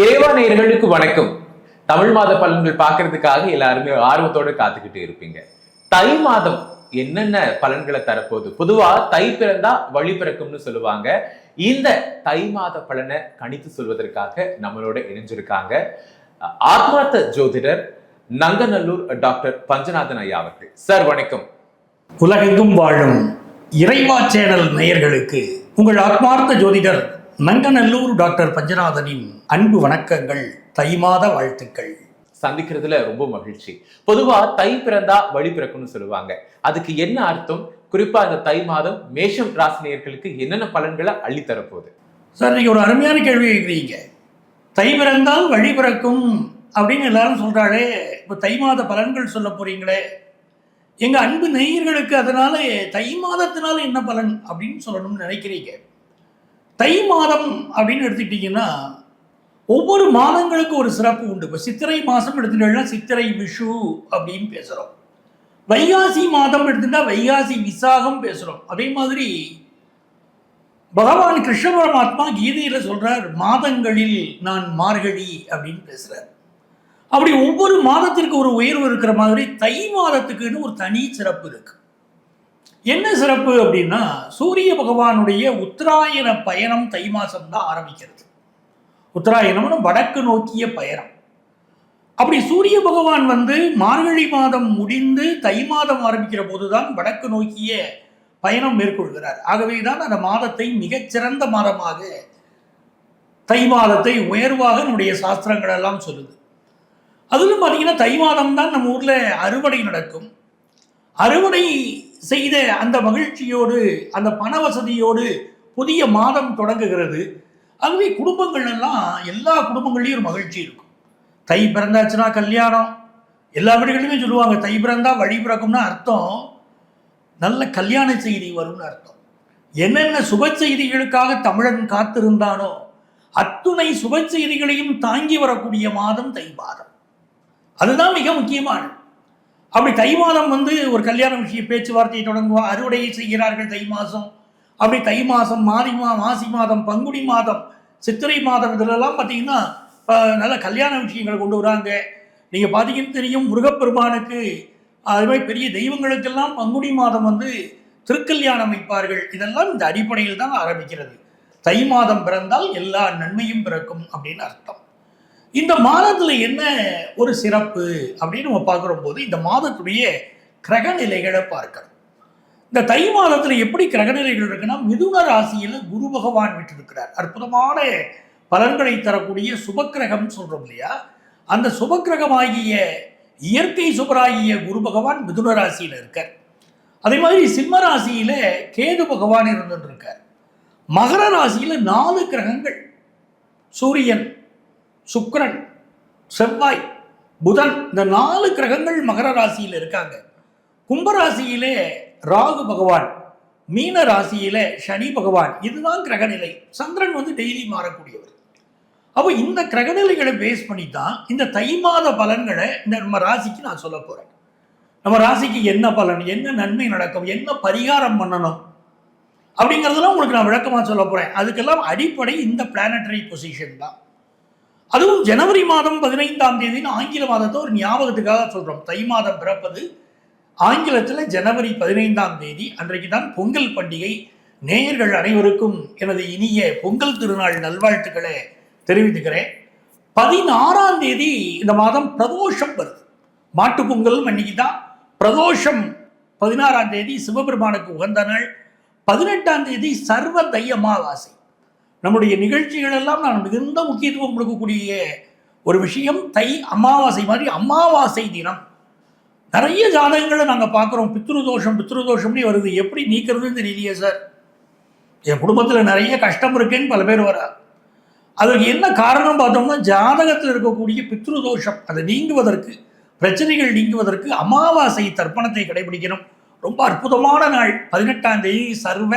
இறைவா நேர்களுக்கு வணக்கம். தமிழ் மாத பலன்கள் பார்க்கறதுக்காக எல்லாருமே ஆர்வத்தோட காத்துக்கிட்டு இருப்பீங்க. தை மாதம் என்னென்ன பலன்களை தரப்போகுது? பொதுவா தை பிறந்தா வழி பிறக்கும்னு சொல்லுவாங்க. இந்த தை மாத பலனை கணித்து சொல்வதற்காக நம்மளோட இணைஞ்சிருக்காங்க ஆத்மார்த்த ஜோதிடர் நங்கநல்லூர் டாக்டர் பஞ்சநாதன் ஐயா அவர்கள். சார் வணக்கம். உலகெங்கும் வாழும் இறைவா சேனல் நேயர்களுக்கு உங்கள் ஆத்மார்த்த ஜோதிடர் நங்கநல்லூர் டாக்டர் பஞ்சநாதனின் அன்பு வணக்கங்கள் தை மாத வாழ்த்துக்கள். சந்திக்கிறதுல ரொம்ப மகிழ்ச்சி. பொதுவா தை பிறந்தா வழி பிறக்கும்னு சொல்லுவாங்க. அதுக்கு என்ன அர்த்தம்? குறிப்பா இந்த தை மாதம் மேஷம் ராசினியர்களுக்கு என்னென்ன பலன்களை அள்ளி தரப்போகுது சார் நீங்கள் ஒரு அருமையான கேள்வி கேட்குறீங்க. தை பிறந்தால் வழி பிறக்கும் அப்படின்னு எல்லாரும் சொல்கிறாளே இப்போ தை மாத பலன்கள் சொல்ல போறீங்களே. எங்கள் அன்பு நேயர்களுக்கு அதனால தை மாதத்தினால என்ன பலன் அப்படின்னு சொல்லணும்னு நினைக்கிறீங்க. தை மாதம் அப்படின்னு எடுத்துக்கிட்டிங்கன்னா ஒவ்வொரு மாதங்களுக்கு ஒரு சிறப்பு உண்டு. இப்போ சித்திரை மாதம் எடுத்துட்டோம்னா சித்திரை விஷு அப்படின்னு பேசுகிறோம் வைகாசி மாதம் எடுத்துட்டா வைகாசி விசாகம் பேசுகிறோம் அதே மாதிரி பகவான் கிருஷ்ண பரமாத்மா கீதையில் சொல்கிறார் மாதங்களில் நான் மார்கழி அப்படின்னு பேசுகிறார் அப்படி ஒவ்வொரு மாதத்திற்கு ஒரு உயர்வு இருக்கிற மாதிரி தை மாதத்துக்குன்னு ஒரு தனி சிறப்பு இருக்குது என்ன சிறப்பு அப்படின்னா சூரிய பகவானுடைய உத்தராயண பயணம் தை மாதம் தான் ஆரம்பிக்கிறது. உத்தராயணம்னு வடக்கு நோக்கிய பயணம். அப்படி சூரிய பகவான் வந்து மார்கழி மாதம் முடிந்து தை மாதம் ஆரம்பிக்கிற போதுதான் வடக்கு நோக்கிய பயணம் மேற்கொள்கிறார். ஆகவே தான் அந்த மாதத்தை மிகச்சிறந்த மாதமாக தை மாதத்தை உயர்வாக நம்முடைய சாஸ்திரங்கள் எல்லாம் சொல்லுது. அதிலும் பார்த்தீங்கன்னா தை மாதம் தான் நம்ம ஊரில் அறுவடை நடக்கும். அறுவடை செய்த அந்த மகிழ்ச்சியோடு அந்த பண வசதியோடு புதிய மாதம் தொடங்குகிறது. ஆகவே குடும்பங்கள் எல்லாம் எல்லா குடும்பங்கள்லையும் ஒரு மகிழ்ச்சி இருக்கும். தை பிறந்தாச்சுன்னா கல்யாணம். எல்லா வீடுகளிலுமே சொல்லுவாங்க தை பிறந்தா வழி பிறக்கும்னா அர்த்தம். நல்ல கல்யாண செய்தி வரும்னு அர்த்தம். என்னென்ன சுப செய்திகளுக்காக தமிழன் காத்திருந்தானோ அத்துணை சுப செய்திகளையும் தாங்கி வரக்கூடிய மாதம் தை மாதம். அதுதான் மிக முக்கியமானது. அப்படி தை மாதம் வந்து ஒரு கல்யாண விஷய பேச்சுவார்த்தையை தொடங்குவோம் அறுவடையை செய்கிறார்கள் தை மாதம். அப்படி தை மாதம் மாதி மா மாசி மாதம் பங்குனி மாதம் சித்திரை மாதம் இதிலெல்லாம் பார்த்தீங்கன்னா நல்ல கல்யாண விஷயங்களை கொண்டு வராங்க. நீங்கள் பார்த்தீங்கன்னு தெரியும் முருகப்பெருமானுக்கு அது மாதிரி பெரிய தெய்வங்களுக்கெல்லாம் பங்குனி மாதம் வந்து திருக்கல்யாணம் வைப்பார்கள் இதெல்லாம் இந்த அடிப்படையில் தான் ஆரம்பிக்கிறது. தை மாதம் பிறந்தால் எல்லா நன்மையும் பிறக்கும் அப்படின்னு அர்த்தம். இந்த மாதத்தில் என்ன ஒரு சிறப்பு அப்படின்னு நம்ம பார்க்குற போது இந்த மாதத்துடைய கிரக நிலைகளை பார்க்கணும். இந்த தை மாதத்தில் எப்படி கிரக நிலைகள் இருக்குன்னா மிதுன ராசியில் குரு பகவான் விட்டிருக்கிறார். அற்புதமான பலன்களை தரக்கூடிய சுபக்கிரகம் சொல்றோம் இல்லையா? அந்த சுபக்கிரகமாகிய இயற்கை சுபராகிய குரு பகவான் மிதுன ராசியில் இருக்கார். அதே மாதிரி சிம்ம ராசியில கேது பகவான் இருந்துட்டு இருக்கார். மகர ராசியில நாலு கிரகங்கள். சூரியன் சுக்ரன் செவ்வாய் புதன் இந்த நாலு கிரகங்கள் மகர ராசியில் இருக்காங்க. கும்பராசியிலே ராகு பகவான் மீன ராசியில சனி பகவான் இதுதான் கிரகநிலை. சந்திரன் வந்து டெய்லி மாறக்கூடியவர். அப்போ இந்த கிரகநிலைகளை பேஸ் பண்ணி தான் இந்த தை மாத பலன்களை இந்த நம்ம ராசிக்கு நான் சொல்ல போறேன். நம்ம ராசிக்கு என்ன பலன் என்ன நன்மை நடக்கும் என்ன பரிகாரம் பண்ணணும் அப்படிங்கிறதெல்லாம் உங்களுக்கு நான் விளக்கமாக சொல்ல போறேன். அதுக்கெல்லாம் அடிப்படை இந்த பிளானட்டரி பொசிஷன் தான். அதுவும் ஜனவரி மாதம் பதினைந்தாம் தேதின்னு ஆங்கில மாதத்தை ஒரு ஞாபகத்துக்காக சொல்கிறோம் தை மாதம் பிறப்பது ஆங்கிலத்தில் ஜனவரி பதினைந்தாம் தேதி. அன்றைக்கு தான் பொங்கல் பண்டிகை. நேயர்கள் அனைவருக்கும் எனது இனிய பொங்கல் திருநாள் நல்வாழ்த்துக்களை தெரிவித்துக்கிறேன். பதினாறாம் தேதி இந்த மாதம் பிரதோஷம் வருது. மாட்டு பொங்கலும் அன்னைக்கு தான். பிரதோஷம் பதினாறாம் தேதி சிவபெருமானுக்கு உகந்த நாள். பதினெட்டாம் தேதி சர்வ தை அமாவாசை நம்முடைய நிகழ்ச்சிகள் எல்லாம் நான் மிகுந்த முக்கியத்துவம் கொடுக்கக்கூடிய ஒரு விஷயம் தை அமாவாசை மாதிரி அமாவாசை தினம். நிறைய ஜாதகங்களை நாங்கள் பார்க்குறோம். பித்ருதோஷம் பித்ருதோஷம்னே வருது. எப்படி நீக்கிறதுன்னு தெரியலையே சார் என் குடும்பத்தில் நிறைய கஷ்டம் இருக்குன்னு பல பேர் வரா அதற்கு என்ன காரணம் பார்த்தோம்னா ஜாதகத்தில் இருக்கக்கூடிய பித்ருதோஷம் அதை நீங்குவதற்கு பிரச்சனைகள் நீங்குவதற்கு அமாவாசை தர்ப்பணத்தை கடைபிடிக்கணும். ரொம்ப அற்புதமான நாள். பதினெட்டாம் தேதி சர்வ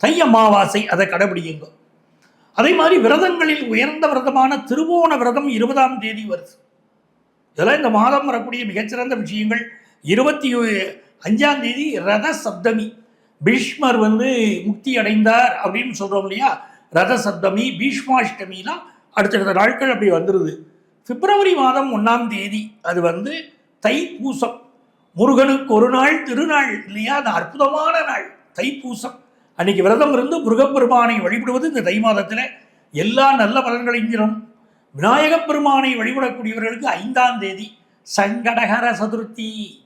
தை அமாவாசை அதை கடைபிடிக்குங்க அதே மாதிரி விரதங்களில் உயர்ந்த விரதமான திருவோண விரதம் இருபதாம் தேதி வருது. இதெல்லாம் இந்த மாதம் வரக்கூடிய மிகச்சிறந்த விஷயங்கள். இருபத்தி அஞ்சாம் தேதி ரத சப்தமி பீஷ்மர் வந்து முக்தி அடைந்தார் அப்படின்னு சொல்கிறோம் இல்லையா? ரத சப்தமி பீஷ்மாஷ்டமிலாம் அடுத்தடுத்த நாட்கள் அப்படி வந்துடுது பிப்ரவரி மாதம் ஒன்றாம் தேதி அது வந்து தைப்பூசம். முருகனுக்கு ஒரு நாள் திருநாள் இல்லையா? அது அற்புதமான நாள். தைப்பூசம். அன்னைக்கு விரதம் இருந்து முருகப்பெருமானை வழிபடுவது இந்த தை மாதத்தில் எல்லா நல்ல பலன்களையும் தரும். விநாயகப் பெருமானை வழிபடக்கூடியவர்களுக்கு ஐந்தாம் தேதி சங்கடகர சதுர்த்தி.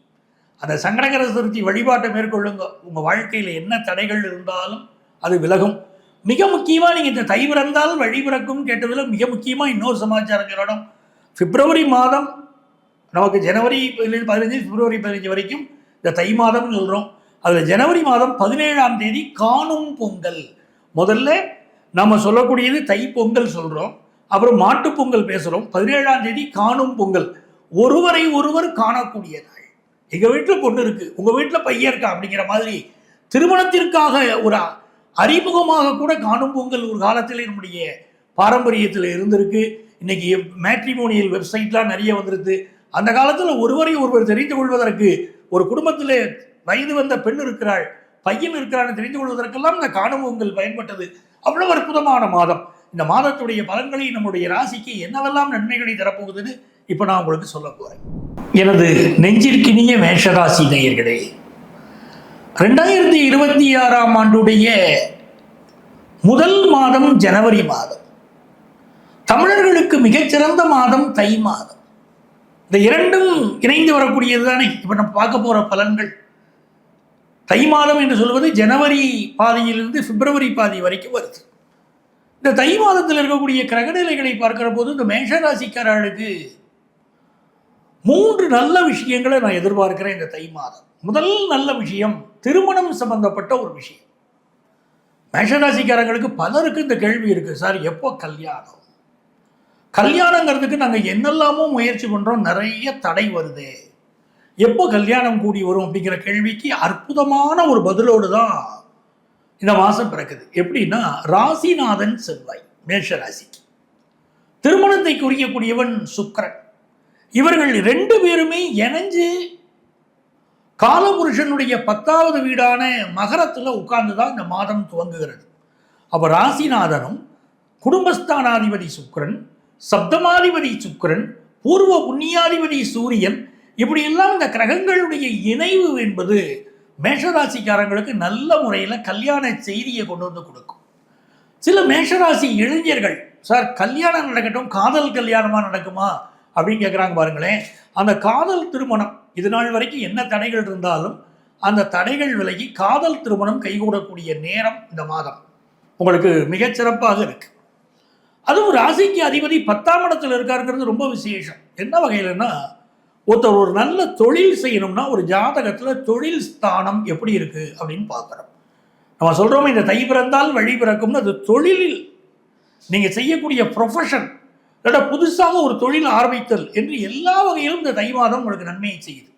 அந்த சங்கடகர சதுர்த்தி வழிபாட்டை மேற்கொள்ளுங்க. உங்கள் வாழ்க்கையில் என்ன தடைகள் இருந்தாலும் அது விலகும். மிக முக்கியமாக நீங்கள் இந்த தை பிறந்தால் வழிபிறக்கும் கேட்டதில் மிக முக்கியமாக இன்னொரு சமாச்சாரம் சொல்லணும். பிப்ரவரி மாதம் நமக்கு ஜனவரி பதினஞ்சு பிப்ரவரி பதினஞ்சு வரைக்கும் இந்த தை மாதம்னு சொல்கிறோம் அதில் ஜனவரி மாதம் பதினேழாம் தேதி காணும் பொங்கல். முதல்ல நம்ம சொல்லக்கூடியது தை பொங்கல் சொல்கிறோம் அப்புறம் மாட்டுப் பொங்கல் பேசுகிறோம் பதினேழாம் தேதி காணும் பொங்கல். ஒருவரை ஒருவர் காணக்கூடிய நாள் எங்கள் வீட்டில் பொண்ணு இருக்குது உங்கள் வீட்டில் பையன் இருக்கா அப்படிங்கிற மாதிரி திருமணத்திற்காக ஒரு அறிமுகமாக கூட காணும் பொங்கல் ஒரு காலத்தில் நம்முடைய பாரம்பரியத்தில் இருந்திருக்கு. இன்னைக்கு மேட்ரிமோனியல் வெப்சைட்லாம் நிறைய வந்துருது அந்த காலத்தில் ஒருவரை ஒருவர் தெரிந்து கொள்வதற்கு ஒரு குடும்பத்தில் வயது வந்த பெண் இருக்கிறாள் பையன் இருக்கிறான்னு தெரிந்து கொள்வதற்கெல்லாம் இந்த காணவங்கள் பயன்பட்டது. அவ்வளவு அற்புதமான மாதம். இந்த மாதத்துடைய பலன்களை நம்முடைய ராசிக்கு என்னவெல்லாம் நன்மைகளை தரப்போகுதுன்னு இப்போ நான் உங்களுக்கு சொல்ல போகிறேன் எனது நெஞ்சிற்கினிய மேஷராசி நேயர்களே ரெண்டாயிரத்தி இருபத்தி ஆறாம் ஆண்டுடைய முதல் மாதம் ஜனவரி மாதம். தமிழர்களுக்கு மிகச்சிறந்த மாதம் தை மாதம். இந்த இரண்டும் இணைந்து வரக்கூடியது தானே இப்போ நம்ம பார்க்க போகிற பலன்கள். தை மாதம் என்று சொல்வது ஜனவரி பாதியிலிருந்து பிப்ரவரி பாதி வரைக்கும் வருது. இந்த தை மாதத்தில் இருக்கக்கூடிய கிரகநிலைகளை பார்க்குற போது இந்த மேஷராசிக்காரர்களுக்கு மூன்று நல்ல விஷயங்களை நான் எதிர்பார்க்கிறேன் இந்த தை மாதம். முதல் நல்ல விஷயம் திருமணம் சம்பந்தப்பட்ட ஒரு விஷயம். மேஷராசிக்காரங்களுக்கு பலருக்கு இந்த கேள்வி இருக்குது சார் எப்போ கல்யாணம்? கல்யாணங்கிறதுக்கு நாங்கள் என்னெல்லாமோ முயற்சி பண்ணுறோம் நிறைய தடை வருது. எப்போ கல்யாணம் கூடி வரும் அப்படிங்கிற கேள்விக்கு அற்புதமான ஒரு பதிலோடு தான் இந்த மாதம் பிறக்குது. எப்படின்னா ராசிநாதன் செவ்வாய் மேஷ ராசிக்கு திருமணத்தை குறிக்கக்கூடியவன் சுக்கரன். இவர்கள் ரெண்டு பேருமே இணைஞ்சு காலபுருஷனுடைய பத்தாவது வீடான மகரத்தில் உட்கார்ந்து தான் இந்த மாதம் துவங்குகிறது. அப்போ ராசிநாதனும் குடும்பஸ்தானாதிபதி சுக்கரன் சப்தமாதிபதி சுக்கரன் பூர்வ புண்ணியாதிபதி சூரியன் இப்படியெல்லாம் இந்த கிரகங்களுடைய இணைவு என்பது மேஷராசிக்காரங்களுக்கு நல்ல முறையில் கல்யாண செய்தியை கொண்டு வந்து கொடுக்கும். சில மேஷராசி இளைஞர்கள் சார் கல்யாணம் நடக்கட்டும் காதல் கல்யாணமாக நடக்குமா? அப்படின்னு கேட்குறாங்க பாருங்களேன். அந்த காதல் திருமணம் இது நாள் வரைக்கும் என்ன தடைகள் இருந்தாலும் அந்த தடைகள் விலகி காதல் திருமணம் கைகூடக்கூடிய நேரம் இந்த மாதம். உங்களுக்கு மிகச்சிறப்பாக இருக்கு. அதுவும் ராசிக்கு அதிபதி பத்தாம் இடத்தில் இருக்காருங்கிறது ரொம்ப விசேஷம். என்ன வகையிலன்னா ஒருத்தர் ஒரு நல்ல தொழில் செய்யணும்னா ஒரு ஜாதகத்தில் தொழில் ஸ்தானம் எப்படி இருக்குது அப்படின்னு பார்க்குறோம். நம்ம சொல்கிறோம் இந்த தை பிறந்தால் வழி பிறக்கும்னு அது தொழிலில் நீங்கள் செய்யக்கூடிய ப்ரொஃபஷன் இல்லாட்டா புதுசாக ஒரு தொழில் ஆரம்பித்தல் என்று எல்லா வகையிலும் இந்த தை மாதம் உங்களுக்கு நன்மையை செய்யுது.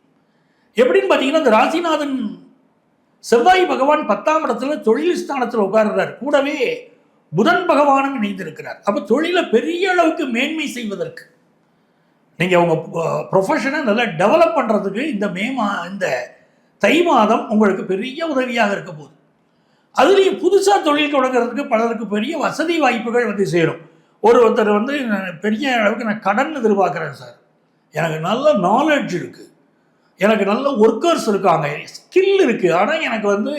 எப்படின்னு பார்த்தீங்கன்னா இந்த ராசிநாதன் செவ்வாய் பகவான் பத்தாம் இடத்துல தொழில் ஸ்தானத்தில் உட்கார்றார். கூடவே புதன் பகவானும் இணைந்திருக்கிறார். அப்போ தொழிலை பெரிய அளவுக்கு மேன்மை செய்வதற்கு நீங்கள் உங்கள் ப்ரொஃபஷனை நல்லா டெவலப் பண்ணுறதுக்கு இந்த மே மா இந்த தை மாதம் உங்களுக்கு பெரிய உதவியாக இருக்க போகுது. அதுலேயும் புதுசாக தொழில் தொடங்குறதுக்கு பலருக்கு பெரிய வசதி வாய்ப்புகள் வந்து சேரும். ஒரு ஒருத்தர் வந்து பெரிய அளவுக்கு நான் கடன் எதிர்பார்க்குறேன் சார். எனக்கு நல்ல நாலெட்ஜ் இருக்குது எனக்கு நல்ல ஒர்க்கர்ஸ் இருக்காங்க. ஸ்கில் இருக்குது ஆனால் எனக்கு வந்து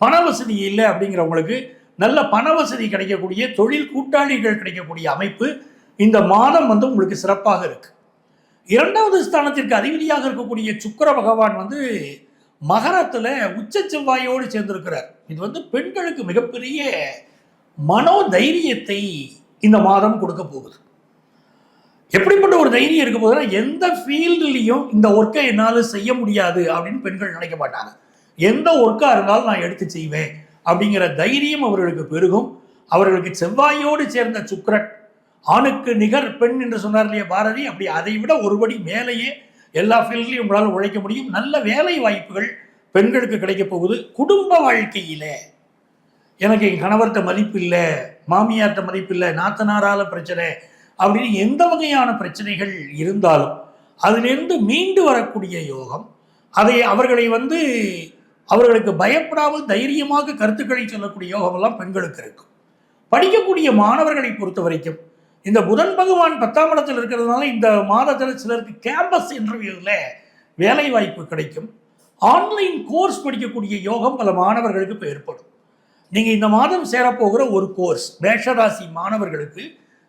பண வசதி இல்லை அப்படிங்கிறவங்களுக்கு நல்ல பண வசதி கிடைக்கக்கூடிய தொழில் கூட்டாளிகள் கிடைக்கக்கூடிய அமைப்பு இந்த மாதம் வந்து உங்களுக்கு சிறப்பாக இருக்குது இரண்டாவது ஸ்தானத்திற்கு அதிபதியாக இருக்கக்கூடிய சுக்கிர பகவான் வந்து மகரத்தில் உச்ச செவ்வாயோடு சேர்ந்திருக்கிறார். இது வந்து பெண்களுக்கு மிகப்பெரிய மனோ தைரியத்தை இந்த மாதம் கொடுக்க போகுது. எப்படிப்பட்ட ஒரு தைரியம் இருக்க போதுன்னா எந்த ஃபீல்டுலேயும் இந்த ஒர்க்கை என்னால் செய்ய முடியாது அப்படின்னு பெண்கள் நினைக்க மாட்டாங்க. எந்த ஒர்க்காக இருந்தாலும் நான் எடுத்து செய்வேன் அப்படிங்கிற தைரியம் அவர்களுக்கு பெருகும். அவர்களுக்கு செவ்வாயோடு சேர்ந்த சுக்கரன் ஆணுக்கு நிகர் பெண் என்று சொன்னார் இல்லையா பாரதி? அப்படி அதை விட ஒருபடி மேலேயே எல்லா ஃபீல்ட்லையும் உங்களால் உழைக்க முடியும். நல்ல வேலை வாய்ப்புகள் பெண்களுக்கு கிடைக்க போகுது குடும்ப வாழ்க்கையில். எனக்கு என் கணவர்கிட்ட மதிப்பு இல்லை மாமியார்கிட்ட மதிப்பு இல்லை நாத்தனாரால பிரச்சனை அப்படின்னு எந்த வகையான பிரச்சனைகள் இருந்தாலும் அதிலிருந்து மீண்டு வரக்கூடிய யோகம் அதை அவர்களை வந்து அவர்களுக்கு பயப்படாமல் தைரியமாக கருத்துக்களை சொல்லக்கூடிய யோகமெல்லாம் பெண்களுக்கு இருக்கும். படிக்கக்கூடிய மாணவர்களை பொறுத்த வரைக்கும் இந்த புதன் பகவான் பத்தாம் இடத்தில் இருக்கிறதுனால இந்த மாதத்தில் சிலருக்கு கேம்பஸ் இன்டர்வியூவில் வேலை வாய்ப்பு கிடைக்கும். ஆன்லைன் கோர்ஸ் படிக்கக்கூடிய யோகம் பல மாணவர்களுக்கு இப்போ ஏற்படும். நீங்கள் இந்த மாதம் சேரப்போகிற ஒரு கோர்ஸ் மேஷராசி மாணவர்களுக்கு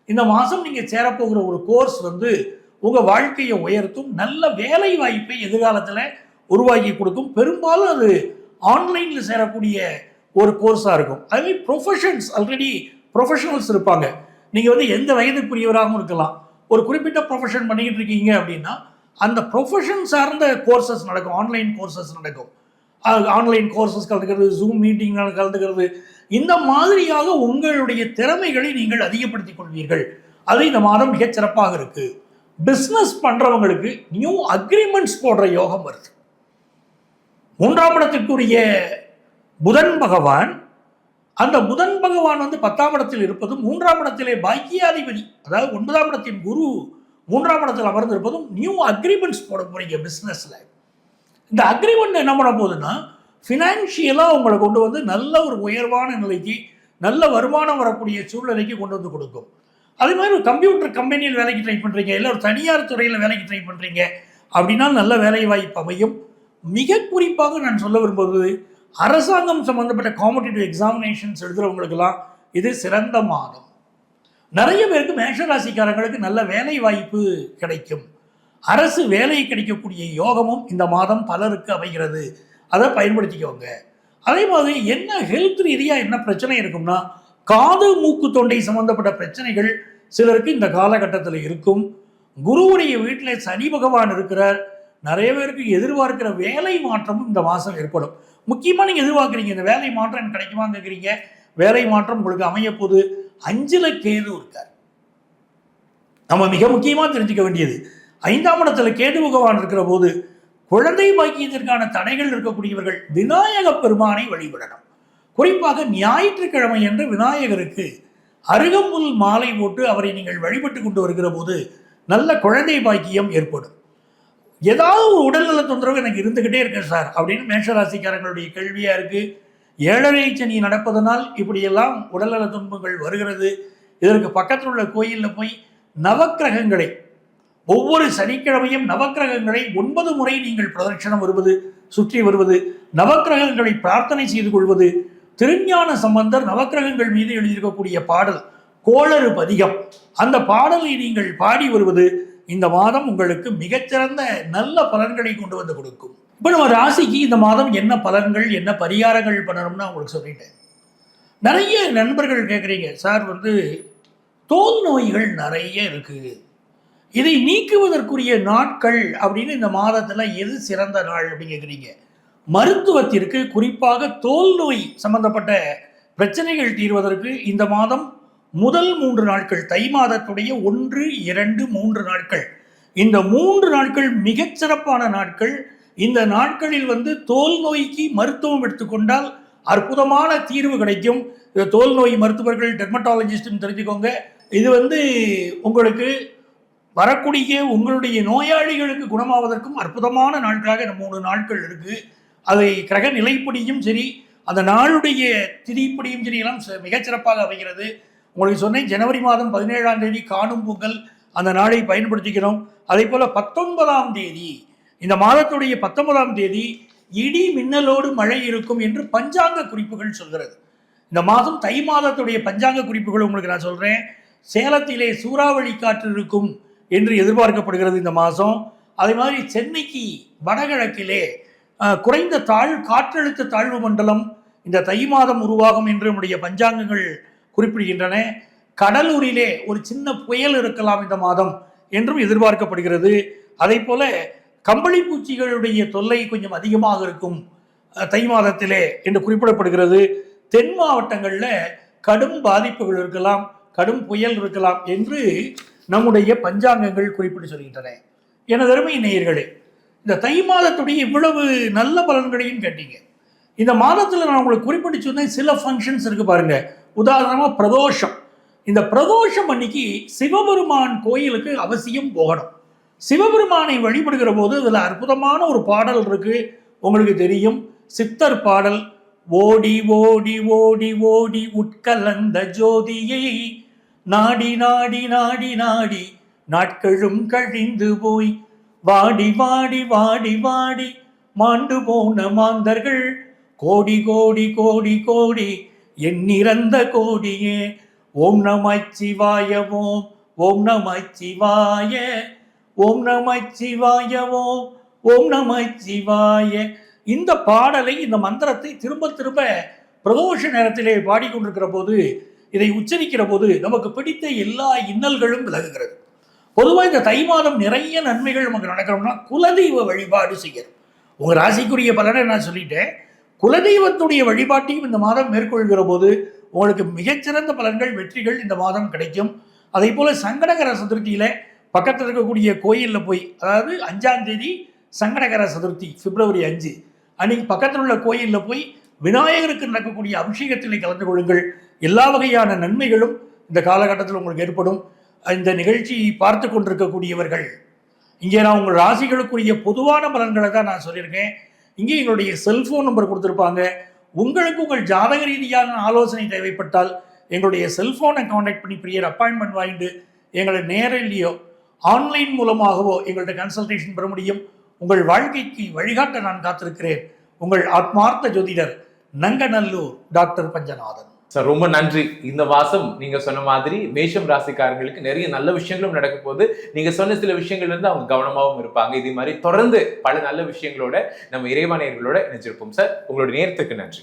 இந்த மாதம் நீங்கள் சேரப்போகிற ஒரு கோர்ஸ் வந்து உங்கள் வாழ்க்கையை உயர்த்தும் நல்ல வேலை வாய்ப்பை எதிர்காலத்தில் உருவாக்கி கொடுக்கும். பெரும்பாலும் அது ஆன்லைனில் சேரக்கூடிய ஒரு கோர்ஸாக இருக்கும். அதுவே ப்ரொஃபஷன்ஸ் ஆல்ரெடி ப்ரொஃபஷனல்ஸ் இருப்பாங்க. நீங்கள் வந்து எந்த வயதுக்குரியவராகவும் இருக்கலாம். ஒரு குறிப்பிட்ட ப்ரொஃபஷன் பண்ணிக்கிட்டு இருக்கீங்க அப்படின்னா அந்த ப்ரொஃபஷன் சார்ந்த கோர்சஸ் நடக்கும். ஆன்லைன் கோர்சஸ் நடக்கும். ஆன்லைன் கோர்சஸ் கலந்துக்கிறது ஜூம் மீட்டிங் கலந்துக்கிறது. இந்த மாதிரியாக உங்களுடைய திறமைகளை நீங்கள் அதிகப்படுத்திக் கொள்வீர்கள். அது இந்த மாதம் மிகச் சிறப்பாக இருக்குது பிஸ்னஸ் பண்ணுறவங்களுக்கு நியூ அக்ரிமெண்ட்ஸ் போடுற யோகம் வருது. மூன்றாம் இடத்திற்குரிய புதன் பகவான் அந்த புதன் பகவான் வந்து பத்தாம் இடத்தில் இருப்பதும் மூன்றாம் இடத்திலே பாக்கியாதிபதி அதாவது ஒன்பதாம் இடத்தின் குரு மூன்றாம் இடத்தில் அமர்ந்திருப்பதும் நியூ அக்ரிமெண்ட்ஸ் போட போறீங்க பிஸ்னஸில் இந்த அக்ரிமெண்ட் என்ன பண்ண போகுதுன்னா ஃபினான்ஷியலாக உங்களை கொண்டு வந்து நல்ல ஒரு உயர்வான நிலைக்கு நல்ல வருமானம் வரக்கூடிய சூழ்நிலைக்கு கொண்டு வந்து கொடுக்கும். அதே மாதிரி ஒரு கம்ப்யூட்டர் கம்பெனியில் வேலைக்கு ட்ரை பண்ணுறீங்க இல்லை ஒரு தனியார் துறையில் வேலைக்கு ட்ரை பண்ணுறீங்க அப்படின்னா நல்ல வேலை வாய்ப்பு அமையும். மிக குறிப்பாக நான் சொல்ல விரும்புவது அரசாங்கம் சம்மந்தப்பட்ட காம்படிட்டிவ் எக்ஸாமினேஷன்ஸ் எழுதுகிறவங்களுக்கெல்லாம் இது சிறந்த மாதம். நிறைய பேருக்கு மேஷராசிக்காரங்களுக்கு நல்ல வேலை வாய்ப்பு கிடைக்கும். அரசு வேலை கிடைக்கக்கூடிய யோகமும் இந்த மாதம் பலருக்கு அமைகிறது. அதை பயன்படுத்திக்கோங்க. அதே மாதிரி என்ன ஹெல்த் ரீதியாக என்ன பிரச்சனை இருக்கும்னா காது மூக்கு தொண்டை சம்பந்தப்பட்ட பிரச்சனைகள் சிலருக்கு இந்த காலகட்டத்தில் இருக்கும். குருவுடைய வீட்டில் சனி பகவான் இருக்கிறார். நிறைய பேருக்கு எதிர்பார்க்கிற வேலை மாற்றமும் இந்த மாதம் ஏற்படும். முக்கியமாக நீங்கள் எதிர்பார்க்குறீங்க இந்த வேலை மாற்றம் எனக்கு கிடைக்குமான்னு கேட்குறீங்க வேலை மாற்றம் உங்களுக்கு அமைய போது அஞ்சுல கேது இருக்கார். நம்ம மிக முக்கியமாக தெரிஞ்சுக்க வேண்டியது ஐந்தாம் இடத்துல கேது பகவான் இருக்கிற போது குழந்தை பாக்கியத்திற்கான தடைகள் இருக்கக்கூடியவர்கள் விநாயக பெருமானை வழிபடணும். குறிப்பாக ஞாயிற்றுக்கிழமை என்று விநாயகருக்கு அருகம்புல் மாலை போட்டு அவரை நீங்கள் வழிபட்டு கொண்டு வருகிற போது நல்ல குழந்தை பாக்கியம் ஏற்படும். ஏதாவது ஒரு உடல்நல தொந்தரவு எனக்கு இருந்துகிட்டே இருக்கு சார் அப்படின்னு மேஷராசிக்காரங்களுடைய கேள்வியாக இருக்குது ஏழரை சனி நடப்பதனால் இப்படியெல்லாம் உடல்நல துன்பங்கள் வருகிறது. இதற்கு பக்கத்தில் உள்ள கோயிலில் போய் நவக்கிரகங்களை ஒவ்வொரு சனிக்கிழமையும் நவக்கிரகங்களை ஒன்பது முறை நீங்கள் பிரதட்சணம் வருவது சுற்றி வருவது நவக்கிரகங்களை பிரார்த்தனை செய்து கொள்வது திருஞான சம்பந்தர் நவக்கிரகங்கள் மீது எழுதியிருக்கக்கூடிய பாடல் கோளறு பதிகம். அந்த பாடலை நீங்கள் பாடி வருவது இந்த மாதம் உங்களுக்கு மிகச்சிறந்த நல்ல பலன்களை கொண்டு வந்து கொடுக்கும். இப்போ நம்ம ராசிக்கு இந்த மாதம் என்ன பலன்கள் என்ன பரிகாரங்கள் பண்ணணும்னு உங்களுக்கு சொல்லிட்டேன். நிறைய நண்பர்கள் கேட்குறீங்க சார் வந்து தோல் நோய்கள் நிறைய இருக்குது இதை நீக்குவதற்குரிய நாட்கள் அப்படின்னு இந்த மாதத்தில் எது சிறந்த நாள்? அப்படின்னு கேட்குறீங்க மருத்துவத்திற்கு குறிப்பாக தோல் நோய் சம்பந்தப்பட்ட பிரச்சனைகள் தீர்வதற்கு இந்த மாதம் முதல் மூன்று நாட்கள் தை மாதத்துடைய ஒன்று இரண்டு மூன்று நாட்கள். இந்த மூன்று நாட்கள் மிகச்சிறப்பான நாட்கள். இந்த நாட்களில் வந்து தோல் நோய்க்கு மருத்துவம் எடுத்துக்கொண்டால் அற்புதமான தீர்வு கிடைக்கும். இது தோல் நோய் மருத்துவர்கள் டெர்மட்டாலஜிஸ்ட்னு தெரிஞ்சுக்கோங்க. இது வந்து உங்களுக்கு வரக்கூடிய உங்களுடைய நோயாளிகளுக்கு குணமாவதற்கும் அற்புதமான நாட்களாக இந்த மூணு நாட்கள் இருக்கு. அதை கிரக நிலைப்படியும் சரி அந்த நாளுடைய திதிப்படியும் சரி எல்லாம் ச- மிகச்சிறப்பாக அமைகிறது. உங்களுக்கு சொன்னேன் ஜனவரி மாதம் பதினேழாம் தேதி காணும் பொங்கல் அந்த நாளை பயன்படுத்திக்கிறோம். அதே போல் பத்தொன்பதாம் தேதி இந்த மாதத்துடைய பத்தொன்பதாம் தேதி இடி மின்னலோடு மழை இருக்கும் என்று பஞ்சாங்க குறிப்புகள் சொல்கிறது. இந்த மாதம் தை மாதத்துடைய பஞ்சாங்க குறிப்புகள் உங்களுக்கு நான் சொல்கிறேன் சேலத்திலே சூறாவளி காற்று இருக்கும் என்று எதிர்பார்க்கப்படுகிறது இந்த மாதம். அதே மாதிரி சென்னைக்கு வடகிழக்கிலே குறைந்த தாழ் காற்றழுத்த தாழ்வு மண்டலம் இந்த தை மாதம் உருவாகும் என்று நம்முடைய பஞ்சாங்கங்கள் குறிப்பிடுகின்றன. கடலூரிலே ஒரு சின்ன புயல் இருக்கலாம் இந்த மாதம் என்றும் எதிர்பார்க்கப்படுகிறது. அதே போல கம்பளி பூச்சிகளுடைய தொல்லை கொஞ்சம் அதிகமாக இருக்கும் தை மாதத்திலே என்று குறிப்பிடப்படுகிறது. தென் மாவட்டங்களில் கடும் பாதிப்புகள் இருக்கலாம் கடும் புயல் இருக்கலாம் என்று நம்முடைய பஞ்சாங்கங்கள் குறிப்பிட்டு சொல்கின்றன. எனது அருமை நேயர்களே இந்த தை மாதத்துடைய இவ்வளவு நல்ல பலன்களையும் கேட்டீங்க. இந்த மாதத்தில் நான் உங்களுக்கு குறிப்பிட்டு சொன்னேன் சில ஃபங்க்ஷன்ஸ் இருக்குது பாருங்கள் உதாரணமாக பிரதோஷம். இந்த பிரதோஷம் அன்னைக்கு சிவபெருமான் கோயிலுக்கு அவசியம் போகணும். சிவபெருமானை வழிபடுகிற போது இதில் அற்புதமான ஒரு பாடல் இருக்கு. உங்களுக்கு தெரியும். சித்தர் பாடல் ஓடி ஓடி ஓடி ஓடி உட்கலந்த ஜோதியை நாடி நாடி நாடி நாடி நாட்களும் கழிந்து போய் வாடி வாடி வாடி வாடி மாண்டு போன மாந்தர்கள் கோடி கோடி கோடி கோடி எண்ணிறந்த கோடியே ஓம் நமச்சிவாய ஓம் ஓம் நமச்சிவாய ஓம் நமச்சிவாய ஓம் ஓம் நமச்சிவாய இந்த பாடலை இந்த மந்திரத்தை திரும்ப திரும்ப பிரதோஷ நேரத்திலே பாடிக்கொண்டிருக்கிற போது இதை உச்சரிக்கிற போது நமக்கு பிடித்த எல்லா இன்னல்களும் விலகுகிறது. பொதுவாக இந்த தை மாதம் நிறைய நன்மைகள் நமக்கு நடக்கணும்னா குலதெய்வ வழிபாடு செய்யணும் உங்கள் ராசிக்குரிய பலனை நான் சொல்லிட்டேன். குலதெய்வத்துடைய வழிபாட்டையும் இந்த மாதம் மேற்கொள்கிற போது உங்களுக்கு மிகச்சிறந்த பலன்கள் வெற்றிகள் இந்த மாதம் கிடைக்கும். அதே போல் சங்கடகர சதுர்த்தியில் பக்கத்தில் இருக்கக்கூடிய கோயிலில் போய் அதாவது அஞ்சாம் தேதி சங்கடகர சதுர்த்தி பிப்ரவரி அஞ்சு அன்னைக்கு பக்கத்தில் உள்ள கோயிலில் போய் விநாயகருக்கு நடக்கக்கூடிய அபிஷேகத்தில் கலந்து கொள்ளுங்கள். எல்லா வகையான நன்மைகளும் இந்த காலகட்டத்தில் உங்களுக்கு ஏற்படும். இந்த நிகழ்ச்சியை பார்த்து கொண்டிருக்கக்கூடியவர்கள் இங்கே நான் உங்கள் ராசிகளுக்குரிய பொதுவான பலன்களை தான் நான் சொல்லியிருக்கேன். இங்கே எங்களுடைய செல்போன் நம்பர் கொடுத்துருப்பாங்க. உங்களுக்கு உங்கள் ஜாதக ரீதியான ஆலோசனை தேவைப்பட்டால் எங்களுடைய செல்போனை காண்டாக்ட் பண்ணி பிரியர் அப்பாயின்மெண்ட் வாங்கிட்டு எங்களை நேரிலேயோ ஆன்லைன் மூலமாகவோ எங்கள்கிட்ட கன்சல்டேஷன் பெற முடியும். உங்கள் வாழ்க்கைக்கு வழிகாட்ட நான் காத்திருக்கிறேன். உங்கள் ஆத்மார்த்த ஜோதிடர் நங்கநல்லூர் டாக்டர் பஞ்சநாதன். சார் ரொம்ப நன்றி. இந்த மாதம் நீங்க சொன்ன மாதிரி மேஷம் ராசிக்காரங்களுக்கு நிறைய நல்ல விஷயங்களும் நடக்க போது நீங்க சொன்ன சில விஷயங்கள் இருந்து அவங்க கவனமாகவும் இருப்பாங்க. இதே மாதிரி தொடர்ந்து பல நல்ல விஷயங்களோட நம்ம இறைவானியர்களோட இணைஞ்சிருப்போம் சார். உங்களுடைய நேரத்துக்கு நன்றி.